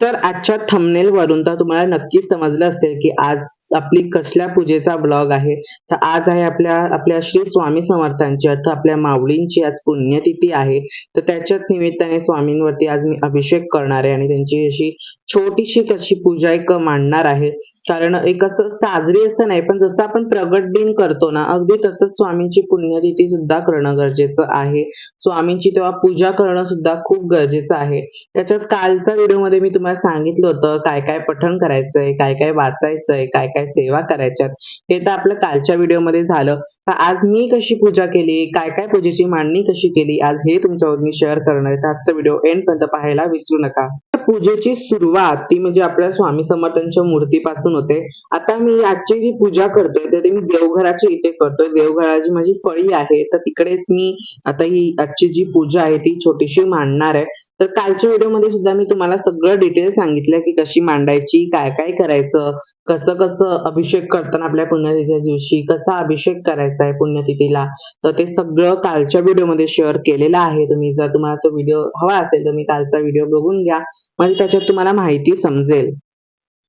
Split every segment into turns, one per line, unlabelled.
तर आजच्या थंबनेल वरून तर तुम्हाला नक्कीच समजलं असेल की आज आपली कसल्या पूजेचा ब्लॉग आहे. तर आज आहे आपल्या आपल्या श्री स्वामी समर्थांची अर्थ आपल्या माऊलींची आज पुण्यतिथी आहे. तर त्याच्याच निमित्ताने स्वामींवरती आज मी अभिषेक करणार आहे आणि त्यांची अशी छोटीशी कशी पूजा एक मांडणार आहे कारण एक असं साजरी असं नाही पण जसं आपण प्रगट दिन करतो ना अगदी तसंच स्वामींची पुण्यतिथी सुद्धा करणं गरजेचं आहे. स्वामींची तेव्हा पूजा करणं सुद्धा खूप गरजेचं आहे. त्याच्यात कालच्या व्हिडिओमध्ये मी तुम्हाला सांगितलं होतं काय काय पठण करायचंय काय काय वाचायचंय काय काय सेवा करायच्यात. हे तर आपलं कालच्या व्हिडिओमध्ये झालं. तर आज मी कशी पूजा केली काय काय पूजेची मांडणी कशी केली आज हे तुमच्यावर मी शेअर करणार आहे. आजचा व्हिडिओ एंड पर्यंत पाहायला विसरू नका. पूजेची सुरुवात ती म्हणजे आपल्या स्वामी समर्थांच्या मूर्तीपासून होते. आता मी आजची जी पूजा करतोय तर मी देवघराच्या इथे करतोय. देवघराची माझी फळी आहे तर तिकडेच मी आता ही आजची जी पूजा आहे ती छोटीशी मांडणार आहे. तर कालच्या व्हिडिओमध्ये सुद्धा मी तुम्हाला सगळं डिटेल सांगितलं की कशी मांडायची काय काय करायचं कसं कसं अभिषेक करताना आपल्या पुण्यतिथीच्या दिवशी कसा अभिषेक करायचा आहे पुण्यतिथीला. तर ते सगळं कालच्या व्हिडिओमध्ये शेअर केलेलं आहे. तुम्ही जर तुम्हाला तो व्हिडिओ हवा असेल तर मी कालचा व्हिडिओ बघून घ्या. म्हणजे त्याच्यात तुम्हाला माहिती समजेल.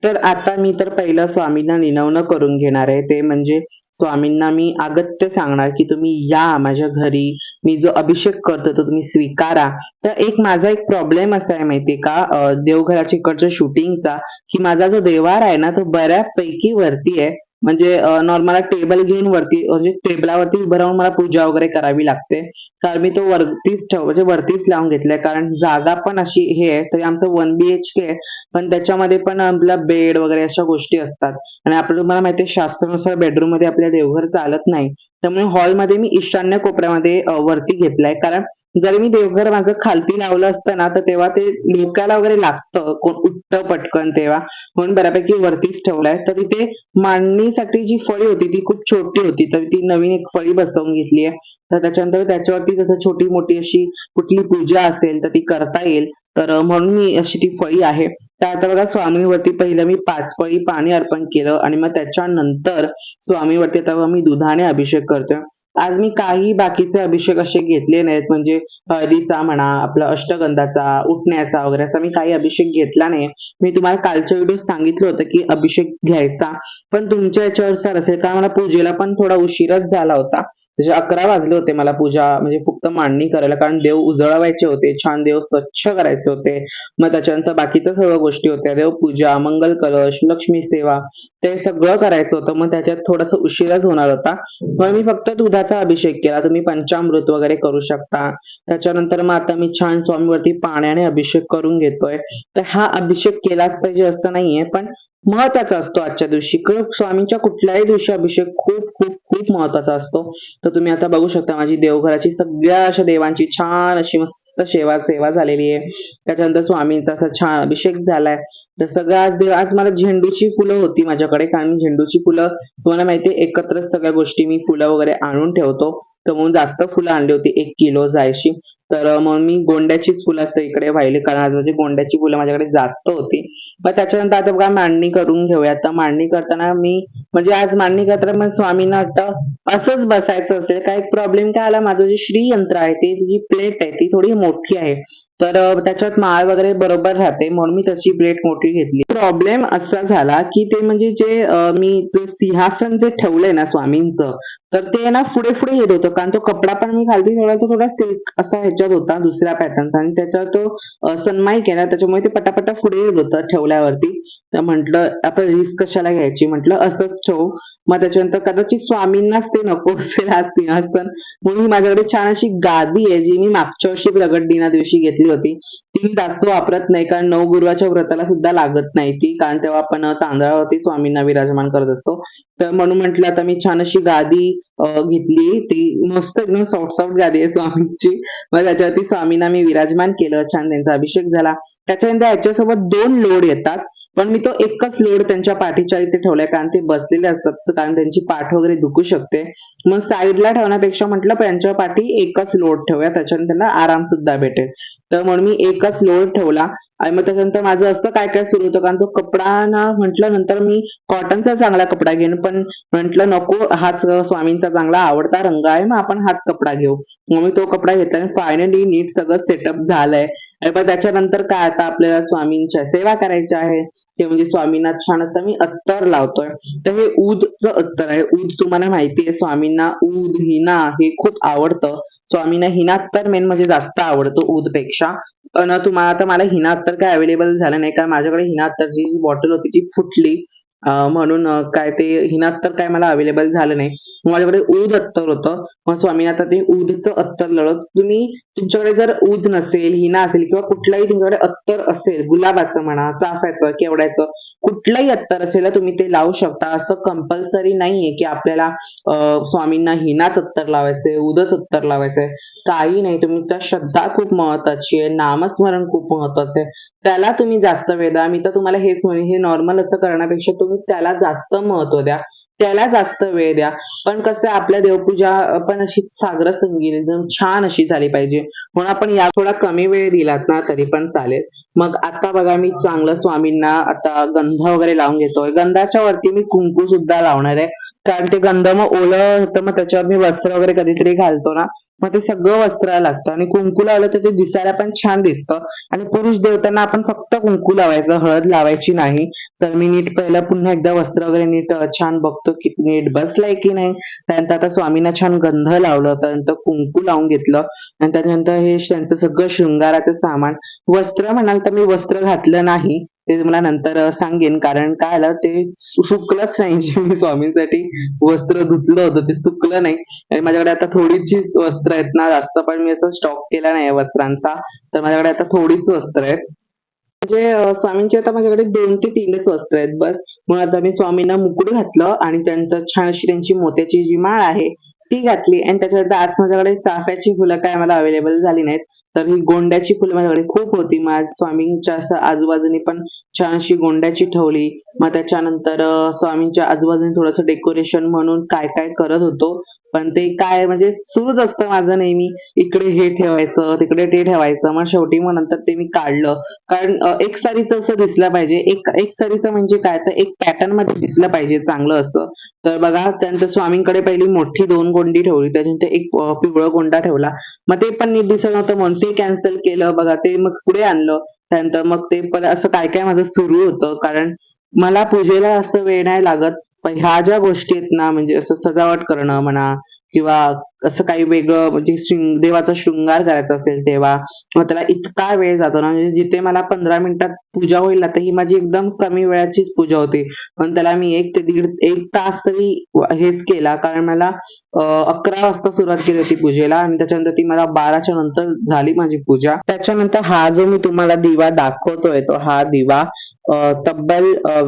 तर आता मी तर पहिलं स्वामींना निनवणं करून घेणार आहे. ते म्हणजे स्वामींना मी अगत्य सांगणार की तुम्ही या माझ्या घरी. मी जो अभिषेक करतो तो तुम्ही स्वीकारा. तर एक माझा एक प्रॉब्लेम असा आहे माहितीये का? देवघराच्या इकडच्या शूटिंगचा की माझा जो देवार आहे ना तो बऱ्यापैकी वरती आहे. म्हणजे नॉर्मल टेबल घेऊन वरती म्हणजे टेबलावरती उभं राहून मला पूजा वगैरे करावी लागते. कारण मी तो वरतीच ठेव म्हणजे वरतीच लावून घेतलाय. कारण जागा पण अशी हे आहे तरी आमचं वन बी एच के आहे. पण त्याच्यामध्ये पण आपला बेड वगैरे अशा गोष्टी असतात. आणि आपलं तुम्हाला माहिती आहे शास्त्रानुसार बेडरूममध्ये आपल्या देवघर चालत नाही. त्यामुळे हॉलमध्ये मी ईशान्य कोपऱ्यामध्ये वरती घेतलाय. कारण जरी मी देवघर माझं खालती लावलं असतं ना तर तेव्हा ते डोक्याला वगैरे लागतं. कोण उठतं पटकन तेव्हा. म्हणून बऱ्यापैकी वरतीच ठेवलाय. तर तिथे फळीसाठी जी फळी होती ती खूप छोटी होती. तर ती नवीन एक फळी बसवून घेतली आहे. तर त्याच्यानंतर त्याच्यावरती जसं छोटी मोठी अशी कुठली पूजा असेल तर ती करता येईल. तर म्हणून मी अशी ती फळी आहे. तर आता बघा स्वामीवरती पहिलं मी पाच फळी पाणी अर्पण केलं. आणि मग त्याच्यानंतर स्वामीवरती आता मी दुधाने अभिषेक करतोय. आज मी काही बाकीचे अभिषेक असे घेतले नाहीत. म्हणजे हळदीचा म्हणा आपला अष्टगंधाचा उठण्याचा वगैरे असा मी काही अभिषेक घेतला नाही. मी तुम्हाला कालच्या व्हिडिओ सांगितलं होतं की अभिषेक घ्यायचा. पण तुमच्या याच्यावरचा असेल. कारण मला पूजेला पण थोडा उशीरच झाला होता. म्हणजे अकरा वाजले होते मला पूजा म्हणजे फक्त मांडणी करायला कारण देव उजळवायचे होते छान देव स्वच्छ करायचे होते. मग त्याच्यानंतर बाकीच्या सर्व गोष्टी होत्या देव पूजा मंगल कलश लक्ष्मी सेवा ते सगळं करायचं होतं. मग त्याच्यात थोडासा उशीरच होणार होता. मग मी फक्त दुधाचा अभिषेक केला. तुम्ही पंचामृत वगैरे करू शकता. त्याच्यानंतर मग आता मी छान स्वामीवरती पाण्याने अभिषेक करून घेतोय. तर हा अभिषेक केलाच पाहिजे असं नाहीये पण महत्त्वाचा असतो आजच्या दिवशी. कारण स्वामींच्या कुठल्याही दिवशी अभिषेक खूप खूप खूप महत्त्वाचा असतो. तर तुम्ही आता बघू शकता माझी देवघराची सगळ्या अशा देवांची छान अशी मस्त सेवा सेवा झालेली आहे. त्याच्यानंतर स्वामींचा असा छान अभिषेक झालाय. तर सगळं आज देव आज मला झेंडूची फुलं होती माझ्याकडे कारण झेंडूची फुलं तुम्हाला माहितीये एकत्रच सगळ्या गोष्टी मी फुलं वगैरे आणून ठेवतो. तर म्हणून जास्त फुलं आणली होती एक किलो जायची. तर मग मी गोंड्याचीच फुलं असं इकडे व्हायली. कारण आज माझी गोंड्याची फुलं माझ्याकडे जास्त होती. मग त्याच्यानंतर आता बघा मांडणी करून घेऊया. तर मांडणी करताना मी म्हणजे आज मांडणी करताना मग स्वामींना वाटतं असंच बसायचं असेल. काय प्रॉब्लेम काय आला? माझं जे श्री यंत्र आहे ते जी प्लेट आहे ती थोडी मोठी आहे. तर त्याच्यात माळ वगैरे बरोबर राहते म्हणून मी तशी प्लेट मोठी घेतली. प्रॉब्लेम असा झाला की ते म्हणजे जे मी ते सिंहासन जे ठेवलंय ना स्वामींचं तर ते ना पुढे पुढे येत होतं. कारण तो कपडा पण मी खालती ठेवला तो थोडा सिल्क असा ह्याच्यात होता दुसऱ्या पॅटर्नचा. आणि त्याच्यावर तो सनमाईक आहे केला त्याच्यामुळे ते पटापटा पुढे येत होतं ठेवल्यावरती. तर म्हंटल आपण रिस्क कशाला घ्यायची? म्हंटल असंच ठेवू. मग त्याच्यानंतर कदाचित स्वामींनाच ते नको असेल हा सिंहासन म्हणून माझ्याकडे छान अशी गादी आहे जी मी मागच्या वर्षी प्रगट दिना दिवशी घेतली होती. ती मी जास्त वापरत नाही कारण नऊ गुरुवाच्या व्रताला सुद्धा लागत नाही ती. कारण तेव्हा आपण तांदळावरती स्वामींना विराजमान करत असतो. तर म्हणून म्हटलं आता मी छान अशी गादी घेतली. ती मस्त एकदम सॉफ्ट सॉफ्ट गादी आहे स्वामींची. मग त्याच्यावरती स्वामींना मी विराजमान केलं. छान त्यांचा अभिषेक झाला. त्याच्यानंतर याच्यासोबत दोन लोड येतात. पण मी तो एकच लोड त्यांच्या पाठीच्या इथे ठेवलाय कारण ते बसलेले असतात कारण त्यांची पाठ वगैरे दुखू शकते. मग साईडला ठेवण्यापेक्षा म्हटलं त्यांच्या पाठी एकच लोड ठेवूया त्याच्याने त्यांना आराम सुद्धा भेटेल. तर म्हणून मी एकच लोड ठेवला. आणि मग त्याच्यानंतर माझं असं काय काय सुरू होतं कारण तो कपडा ना म्हटलं नंतर मी कॉटनचा चांगला कपडा घेईन पण म्हटलं नको हाच स्वामींचा चांगला आवडता रंग आहे मग आपण हाच कपडा घेऊ. मग मी तो कपडा घेतला आणि फायनली नीट सगळं सेटअप झालंय. आणि पण त्याच्यानंतर काय आता आपल्याला स्वामींच्या सेवा करायच्या आहे ते म्हणजे स्वामींना छान असं मी अत्तर लावतोय. तर हे ऊदचं अत्तर आहे. ऊद तुम्हाला माहिती आहे स्वामींना ऊद हिना हे खूप आवडतं. स्वामींना हिना अत्तर मेन म्हणजे जास्त आवडतं ऊदपेक्षा पण तुम्हाला आता मला हिना अत्तर काय अवेलेबल झालं नाही कारण माझ्याकडे हिना अत्तरची जी बॉटल होती ती फुटली. म्हणून काय ते हिना अत्तर काय मला अवेलेबल झालं नाही. माझ्याकडे ऊद अत्तर होतं. मग स्वामी आता ते ऊदचं अत्तर लढत तुम्ही तुमच्याकडे जर ऊद नसेल हिना असेल किंवा कुठलाही तुमच्याकडे अत्तर असेल गुलाबाचं म्हणा चाफ्याचं केवड्याचं कुठलंही अत्तर असेल तुम्ही ते लावू शकता. असं कंपल्सरी नाहीये की आपल्याला स्वामींना हिनाच अत्तर लावायचंय उदच अत्तर लावायचंय. काही नाही. तुमचा श्रद्धा खूप महत्वाची आहे. नामस्मरण खूप महत्वाचं आहे. त्याला तुम्ही जास्त वेळ द्या. मी तर तुम्हाला हेच म्हणे हे नॉर्मल असं करण्यापेक्षा तुम्ही त्याला जास्त महत्त्व द्या. त्याला जास्त वेळ द्या. पण कसं आपल्या देवपूजा पण अशी सागर संगीत एकदम छान अशी झाली पाहिजे. म्हणून आपण या थोडा कमी वेळ दिलात ना तरी पण चालेल. मग आता बघा मी चांगलं स्वामींना आता गंध गंध वगैरे लावून घेतोय गंधाच्या वरती मी कुंकू सुद्धा लावणार आहे. कारण ते गंध मग ओलं होतं मग त्याच्यावर मी वस्त्र वगैरे कधीतरी घालतो ना मग ते सगळं वस्त्र लागतं. आणि कुंकू लावलं तर ते दिसायला पण छान दिसतं. आणि पुरुष देवतांना आपण फक्त कुंकू लावायचं हळद लावायची नाही. तर मी नीट पहिलं पुन्हा एकदा वस्त्र वगैरे नीट छान बघतो की नीट बसलाय की नाही. त्यानंतर आता स्वामींना छान गंध लावलं त्यानंतर कुंकू लावून घेतलं. आणि त्याच्यानंतर हे त्यांचं सगळं शृंगाराचं सामान. वस्त्र म्हणाल तर मी वस्त्र घातलं नाही. ते तुम्हाला नंतर सांगेन. कारण काय आलं ते सुकलंच नाही. जे मी स्वामींसाठी वस्त्र धुतलं होतं. ते सुकलं नाही. आणि माझ्याकडे आता थोडीचीच वस्त्र आहेत ना जास्त पण मी असं स्टॉक केला नाही वस्त्रांचा. तर माझ्याकडे आता थोडीच वस्त्र आहेत. म्हणजे स्वामींची आता माझ्याकडे दोन ते तीनच वस्त्र आहेत. बस. म्हणून आता मी स्वामींना मुकुट घातलं आणि त्यानंतर छान अशी त्यांची मोत्याची जी माळ आहे ती घातली. आणि त्याच्यानंतर आज माझ्याकडे चाफ्याची फुलं काय मला अवेलेबल झाली नाहीत. तर ही गोंड्याची फुलं माझ्याकडे खूप होती. मग आज स्वामींच्या असं आजूबाजूने पण छान अशी गोंड्याची ठेवली. मग त्याच्यानंतर स्वामींच्या आजूबाजूने थोडंसं डेकोरेशन म्हणून काय काय करत होतो. पण ते काय म्हणजे सुरूच असतं माझं नेहमी. इकडे हे ठेवायचं तिकडे ते ठेवायचं. मग शेवटी मग नंतर ते मी काढलं. कारण एक सारीचं असं दिसलं पाहिजे. एक एक सारीचं म्हणजे काय? तर एक पॅटर्नमध्ये दिसलं पाहिजे चांगलं असं. तर बघा त्यानंतर स्वामींकडे पहिली मोठी दोन गोंडी ठेवली. त्याच्यानंतर एक पिवळं गोंडा ठेवला. मग ते पण नीट दिसत नव्हतं म्हणून. ते कॅन्सल केलं. बघा ते मग पुढे आणलं. त्यानंतर मग ते पण असं काय काय माझं सुरू होतं. कारण मला पूजेला असं वेळ नाही लागत. पण ह्या ज्या गोष्टी आहेत ना म्हणजे असं सजावट करणं म्हणा किंवा असं काही वेगळं म्हणजे शृंग- देवाचा शृंगार करायचा असेल तेव्हा मग त्याला इतका वेळ जातो ना म्हणजे जिथे मला पंधरा मिनिटात पूजा होईल ना तर ही माझी एकदम कमी वेळाचीच पूजा होती. पण त्याला मी एक ते दीड एक तास तरी हेच केला कारण मला अकरा वाजता सुरुवात केली होती पूजेला आणि त्याच्यानंतर ती मला बाराच्या नंतर झाली माझी पूजा. त्याच्यानंतर हा जो मी तुम्हाला दिवा दाखवतोय तो हा दिवा तब्बल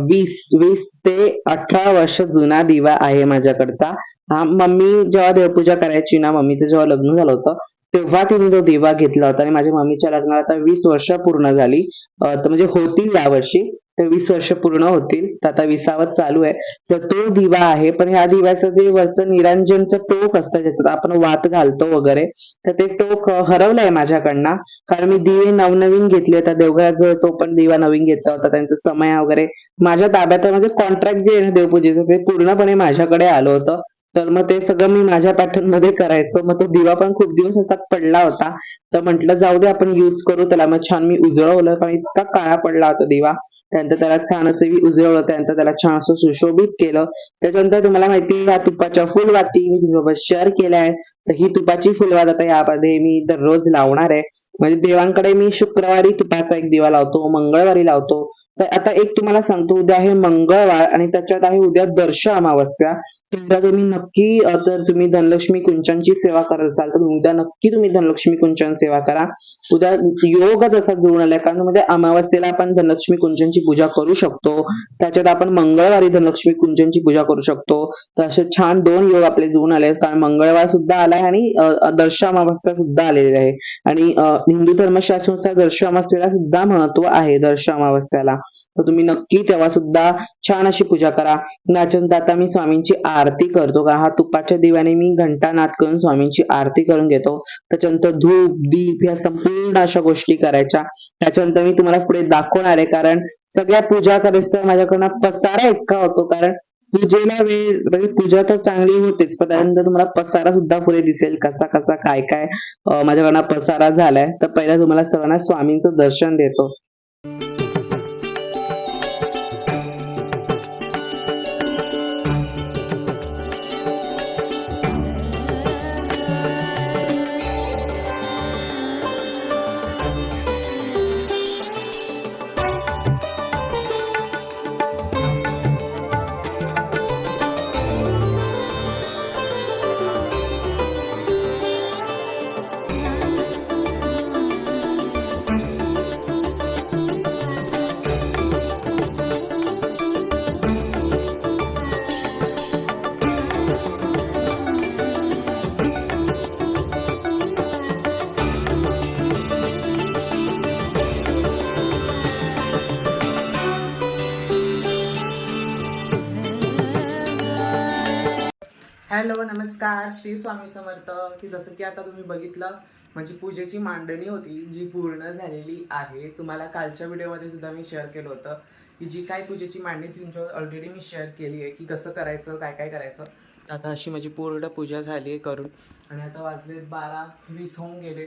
वीस वीस ते अठरा वर्ष जुना दिवा आहे माझ्याकडचा. हा मम्मी जेव्हा देवपूजा करायची ना मम्मीचं जेव्हा लग्न झालं होतं तेव्हा तिने तो दिवा घेतला होता आणि माझ्या मम्मीच्या लग्नाला आता वीस वर्ष पूर्ण झाली. तर म्हणजे होतील यावर्षी. तर वीस वर्ष पूर्ण होतील. तर आता विसावत चालू आहे. तर तो दिवा आहे. पण ह्या दिव्याचं जे वरचं निरंजनचं टोक असतं ज्याच्यात आपण वात घालतो वगैरे तर ते टोक हरवलंय माझ्याकडनं. कारण मी दिवे नवनवीन घेतले आता देवघरात तो पण दिवा नवीन घेतला होता त्यांचा समय वगैरे. माझ्या ताब्यात म्हणजे कॉन्ट्रॅक्ट जे आहे ना देवपूजेचं ते पूर्णपणे माझ्याकडे आलं होतं. तर मग ते सगळं मी माझ्या पॅटर्नमध्ये करायचो. मग तो दिवा पण खूप दिवस असा पडला होता. तर म्हटलं जाऊ दे आपण युज करू. त्याला मग छान मी उजळवलं. कारण इतका काळा पडला होता दिवा. त्यानंतर त्याला छान असं मी उजळवलं. त्यानंतर त्याला छान असं सुशोभित केलं. त्याच्यानंतर तुम्हाला माहिती आहे, या तुपाच्या फुलवाती मी तुमच्यासोबत शेअर केल्या आहे तर ही तुपाची फुलवात आता यामध्ये मी दररोज लावणार आहे. म्हणजे देवांकडे मी शुक्रवारी तुपाचा एक दिवा लावतो मंगळवारी लावतो. तर आता एक तुम्हाला सांगतो. उद्या आहे मंगळवार आणि त्याच्यात आहे उद्या दर्श अमावस्या तेवढा तुम्ही नक्की तर तुम्ही धनलक्ष्मी कुंचनची सेवा करत असाल तर उद्या नक्की तुम्ही धनलक्ष्मी कुंचन सेवा करा. उद्या योग जसा जुळून आलाय कारण म्हणजे अमावस्येला आपण धनलक्ष्मी कुंचनची पूजा करू शकतो. त्याच्यात आपण मंगळवारी धनलक्ष्मी कुंचनची पूजा करू शकतो. तर असे छान दोन योग आपले जुळून आले आहेत. कारण मंगळवार सुद्धा आलाय आणि दर्श अमावस्या सुद्धा आलेली आहे. आणि हिंदू धर्मशास्त्रानुसार दर्श अमावस्येला सुद्धा महत्त्व आहे दर्श अमावस्याला. तर तुम्ही नक्की तेव्हा सुद्धा छान अशी पूजा करा. त्याच्यानंतर आता मी स्वामींची आ आरती करतो. का हा तुपाच्या दिव्याने मी घंटानाद करून स्वामींची आरती करून घेतो. त्याच्यानंतर धूप दीप ह्या संपूर्ण अशा गोष्टी करायच्या. त्याच्यानंतर मी तुम्हाला पुढे दाखवणार आहे. कारण सगळ्या पूजा करायचं माझ्याकडनं पसारा इतका होतो. कारण पूजेला वेळ म्हणजे पूजा तर चांगली होतेच. पण त्यानंतर तुम्हाला पसारा सुद्धा पुढे दिसेल. कसा कसा काय काय माझ्याकडनं पसारा झालाय. तर पहिला तुम्हाला सर्वांना स्वामींचं दर्शन देतो. हॅलो नमस्कार. श्री स्वामी समर्थ. की जसं की आता तुम्ही बघितलं माझी पूजेची मांडणी होती जी पूर्ण झालेली आहे. तुम्हाला कालच्या व्हिडिओमध्ये सुद्धा मी शेअर केलं होतं की जी काय पूजेची मांडणी तुमच्यावर ऑलरेडी मी शेअर केली आहे की कसं करायचं काय काय करायचं. आता अशी माझी पूर्ण पूजा झाली आहे करून. आणि आता वाजले बारा वीस होऊन गेले.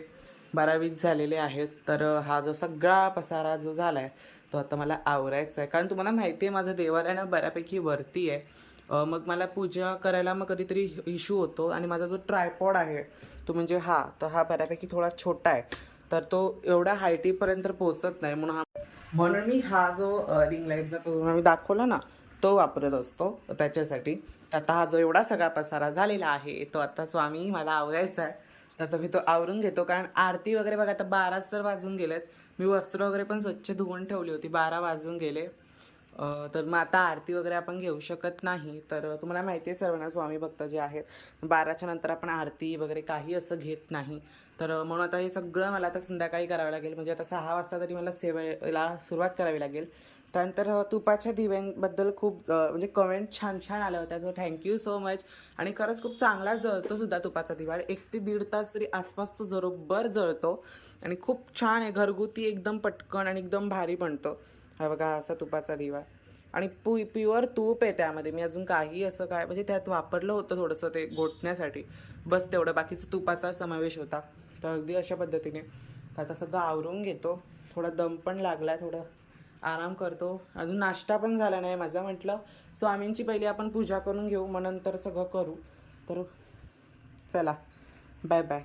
बारा वीस झालेले आहेत. तर हा जो सगळा पसारा जो झाला आहे तो आता मला आवरायचा आहे. कारण तुम्हाला माहिती आहे माझं देवालय ना बऱ्यापैकी वरती आहे. मग मला पूजा करायला मग कधीतरी इश्यू होतो आणि माझा जो ट्रायपॉड आहे तो म्हणजे हा तर हा बऱ्यापैकी थोडा छोटा आहे. तर तो एवढ्या हायटीपर्यंत पोहोचत नाही. म्हणून हा म्हणून मी हा जो रिंग लाईटचा तो मी दाखवला ना तो वापरत असतो त्याच्यासाठी. आता हा जो एवढा सगळा पसारा झालेला आहे तो आता स्वामी मला आवरायचा आहे. तर आता मी तो आवरून घेतो. कारण आरती वगैरे बघा आता बाराच तर वाजून गेलेत. मी वस्त्र वगैरे पण स्वच्छ धुवून ठेवली होती बारा वाजून गेले. तर मग आता आरती वगैरे आपण घेऊ शकत नाही. तर तुम्हाला माहिती आहे सर्वांना स्वामी भक्त जे आहेत बाराच्या नंतर आपण आरती वगैरे काही असं घेत नाही. तर म्हणून आता हे सगळं मला आता संध्याकाळी करावं लागेल. म्हणजे आता सहा वाजता तरी मला सेवेला सुरुवात करावी लागेल. त्यानंतर तुपाच्या दिव्यांबद्दल खूप म्हणजे कमेंट छान छान आल्या होत्या. सो थँक्यू सो मच आणि खरंच खूप चांगला जळतो सुद्धा तुपाचा दिवा. एक ते दीड तास तरी आसपास तो बरोबर जळतो. आणि खूप छान आहे घरगुती एकदम पटकन आणि एकदम भारी बनतो. हा बघा असा तुपाचा दिवा. आणि पु प्युअर तूप आहे त्यामध्ये. मी अजून काही असं काय म्हणजे त्यात वापरलं होतं थोडंसं ते गोठण्यासाठी बस तेवढं. बाकीचं तुपाचा समावेश होता. तर अगदी अशा पद्धतीने. आता सगळं आवरून घेतो. थोडा दम पण लागला थोडं आराम करतो. अजून नाश्ता पण झाला नाही माझा म्हटलं. स्वामींची पहिली आपण पूजा करून घेऊ मग नंतर सगळं करू. तर चला. Bye bye.